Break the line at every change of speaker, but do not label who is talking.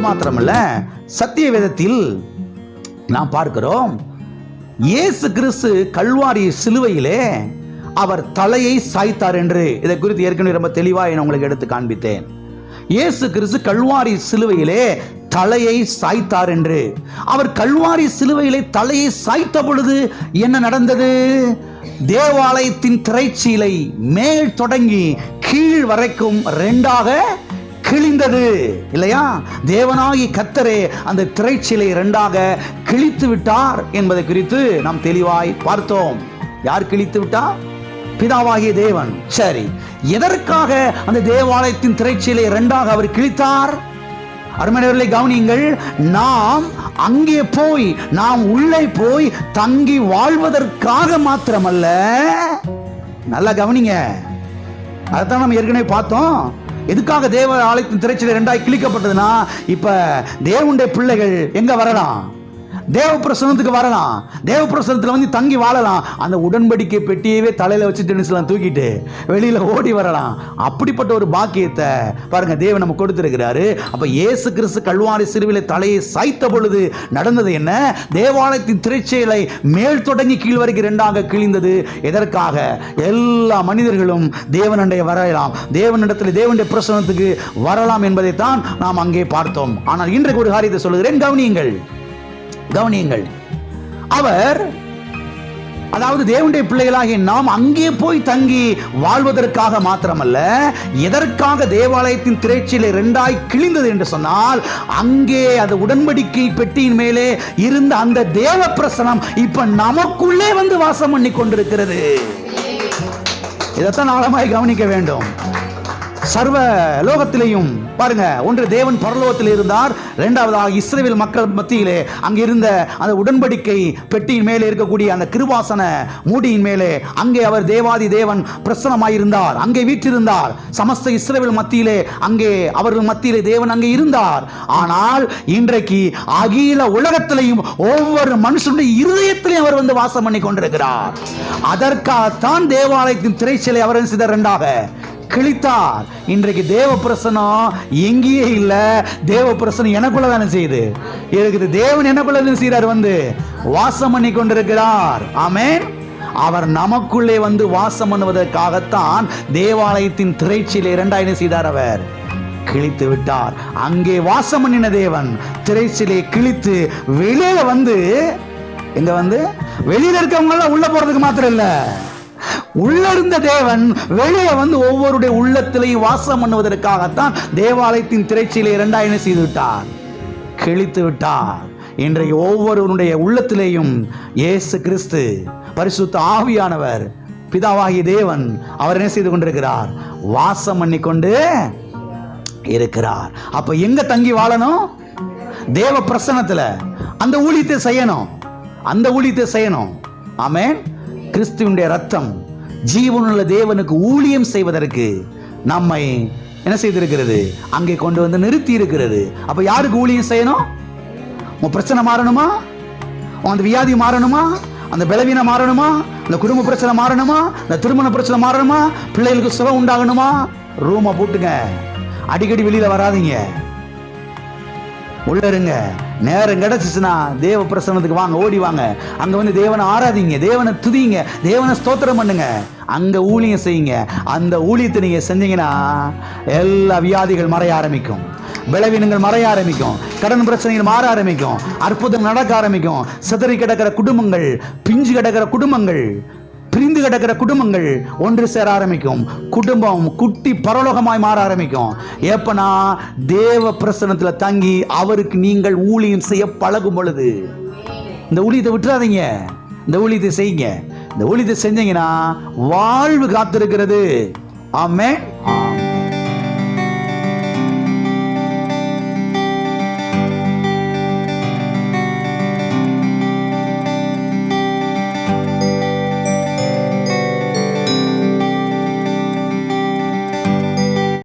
அது மாத்திரமல்ல சத்திய வேதத்தில் நாம் பார்க்கிறோம் இயேசு கிறிஸ்து கல்வாரி சிலுவையிலே அவர் தலையை சாய்த்தார் என்று. இதை குறித்து ஏற்கனவே ரொம்ப தெளிவாக நான் உங்களுக்கு எடுத்து காண்பித்தேன். இயேசு கிறிஸ்து கல்வாரி சிலுவையிலே தலையை சாய்த்தார் என்று. அவர் கல்வாரி சிலுவையிலே தலையை சாய்த்த பொழுது என்ன நடந்தது? தேவாலயத்தின் திரைச்சீலை மேல் தொடங்கி கீழ் வரைக்கும் ரெண்டாக கிழிந்தது. இல்லையா? தேவனாகி கத்தரே அந்த திரைச்சிலை இரண்டாக கிழித்து விட்டார் என்பதை குறித்து நாம் தெளிவாய் பார்த்தோம். யார் கிழித்து விட்டார் பிதாவாகிய தேவன். சரி எதற்காக அந்த தேவாலயத்தின் திரைச்சிலை இரண்டாக அவர் கிழித்தார்? அருமையவர்களை கவனியுங்கள் நாம் அங்கே போய் நாம் உள்ளே போய் தங்கி வாழ்வதற்காக மாத்திரமல்ல. நல்லா கவனிங்க. அதைத்தான் நம்ம ஏற்கனவே பார்த்தோம். எதுக்காக தேவ ஆலயத்தின் திரைச்சலை ரெண்டாய் கிழிக்கப்பட்டதுன்னா இப்ப தேவனுடைய பிள்ளைகள் எங்க வரலாம்? தேவ பிரசனத்துக்கு வரலாம். தேவ பிரசனத்தில் வந்து தங்கி வாழலாம். அந்த உடன்படிக்கை பெட்டியவே தலையில் வச்சுட்டு சொல்லலாம் தூக்கிட்டு வெளியில் ஓடி வரலாம். அப்படிப்பட்ட ஒரு பாக்கியத்தை பாருங்க தேவன் நம்ம கொடுத்துருக்கிறாரு. அப்போ இயேசு கிறிஸ்து கல்வாரி சிறுவிலை தலையை சாய்த்த பொழுது நடந்தது என்ன? தேவாலயத்தின் திரைச்செயலை மேல் தொடங்கி கீழ் வரைக்கும் ரெண்டாக கிழிந்தது. எதற்காக? எல்லா மனிதர்களும் தேவனண்டையை வரலாம். தேவனிடத்தில் தேவனுடைய பிரசனத்துக்கு வரலாம் என்பதைத்தான் நாம் அங்கே பார்த்தோம். ஆனால் இன்றைக்கு ஒரு காரியத்தை சொல்லுகிறேன் கவனியுங்கள். கவனியுங்கள். அவர் அதாவது தேவனுடைய பிள்ளைகளாகி நாம் அங்கே போய் தங்கி வாழ்வதற்காக மாத்திரமல்ல எதற்காக தேவாலயத்தின் திரைச்சிலை ரெண்டாய் கிழிந்தது என்று சொன்னால் அங்கே அந்த உடன்படிக்கை பெட்டியின் மேலே இருந்த அந்த தேவ பிரசனம் இப்ப நமக்குள்ளே வந்து வாசம் பண்ணி கொண்டிருக்கிறது இதைத்தான் ஆழமாய் கவனிக்க வேண்டும். சர்வ லோகத்திலையும் பாருங்க ஒன்று தேவன் பரலோகத்தில் இருந்தார் இரண்டாவதாக இஸ்ரேல் மக்கள் மத்தியிலே அங்கே இருந்த அந்த உடன்படிக்கை பெட்டியின் மேலே இருக்கக்கூடிய அந்த கிருபாசன மூடியின் மேலே அங்கே அவர் தேவாதி தேவன் பிரசனமாயிருந்தார் அங்கே வீற்றிருந்தார். சமஸ்த இஸ்ரேல் மத்தியிலே அங்கே அவர்கள் மத்தியிலே தேவன் அங்கே இருந்தார். ஆனால் இன்றைக்கு அகில உலகத்திலையும் ஒவ்வொரு மனுஷனுடைய இருதயத்திலையும் அவர் வந்து வாசம் பண்ணி கொண்டிருக்கிறார். அதற்காகத்தான் தேவாலயத்தின் திரைச்சலை அவர் செய்தார்? இரண்டாக கிழித்தார். இன்றைக்கு தேவ பிரசனம் எங்கேயே இல்லை. தேவ பிரசனம் எனக்குள்ள தானே செய்யுது இருக்குது தேவன் எனக்குள்ள தானே வந்து. வாசம் பண்ணி கொண்டிருக்கிறார். ஆமேன். அவர் நமக்குள்ளே வந்து வாசம் பண்ணுவதற்காகத்தான் தேவாலயத்தின் திரைச்சியில் இரண்டாயிரம் செய்தார் அவர். கிழித்து விட்டார். அங்கே வாசம் பண்ணின தேவன் திரைச்சிலே கிழித்து வெளியில வந்து இங்க வந்து? வெளியில இருக்கவங்க எல்லாம் உள்ள போறதுக்கு மாத்திரம் இல்ல. உள்ளிருந்த தேவன் வெளியே வந்து ஒவ்வொருடைய உள்ளத்திலையும் வாசம் பண்ணுவதற்காகத்தான் தேவாலயத்தின் திரைச்சியிலே இரண்டாயிரம் செய்து விட்டார். கிழித்து விட்டார். இன்றைக்கு ஒவ்வொருவருடைய உள்ளத்திலேயும் இயேசு கிறிஸ்து பரிசுத்த ஆவியானவர் பிதாவாகிய தேவன் அவர் என்ன செய்து கொண்டிருக்கிறார்? வாசம் பண்ணி கொண்டு இருக்கிறார். அப்ப எங்க தங்கி வாழணும்? தேவ பிரசனத்துல. அந்த ஊழியத்தை செய்யணும். அந்த ஊழியத்தை செய்யணும். ஆமென். கிறிஸ்துவனுடைய ரத்தம் ஜீவனுள்ள தேவனுக்கு ஊழியம் செய்வதற்கு நம்மை என்ன செய்திருக்கிறது? அங்கே கொண்டு வந்து நிறுத்தி இருக்கிறது அப்ப யாருக்கு ஊழியம் செய்யணும்? உன் பிரச்சனை மாறணுமா? உன் அந்த வியாதி மாறணுமா? அந்த பலவீனம் மாறணுமா? அந்த குடும்ப பிரச்சனை மாறணுமா? அந்த திருமண பிரச்சனை மாறணுமா? பிள்ளைகளுக்கு சுகம் உண்டாகணுமா? ரூமை போட்டுங்க. அடிக்கடி வெளியில வராதீங்க. உள்ள இருங்க. நேரம் கிடைச்சிச்சுன்னா தேவ பிரசன்னத்துக்கு வாங்க ஓடி வாங்க. அங்க வந்து தேவனை ஆராதிங்க தேவனை துதிங்க தேவனை ஸ்தோத்திரம் பண்ணுங்க. அங்க ஊழியம் செய்யுங்க. அந்த ஊழியத்தை நீங்க செஞ்சீங்கன்னா எல்லா வியாதிகள் மறைய ஆரம்பிக்கும். பலவீனங்கள் மறைய ஆரம்பிக்கும். கடன் பிரச்சனைகள் மாற ஆரம்பிக்கும். அற்புதம் நடக்க ஆரம்பிக்கும். சிதறி கிடக்கிற குடும்பங்கள் பிஞ்சு கிடக்கிற குடும்பங்கள் பிரிந்து கிடக்கிற குடும்பங்கள் ஒன்று சேர ஆரம்பிக்கும். குடும்பம் குட்டி பரலோகமாய் மாற ஆரம்பிக்கும். எப்பனா தேவ பிரசனத்தில் தங்கி அவருக்கு நீங்கள் ஊழியம் செய்ய பழகும் பொழுது. இந்த ஊழியத்தை விட்டுறாதீங்க. இந்த ஊழியத்தை செய்யுங்க. இந்த ஊழியத்தை செஞ்சீங்கன்னா வாழ்வு காத்திருக்கிறது. ஆமே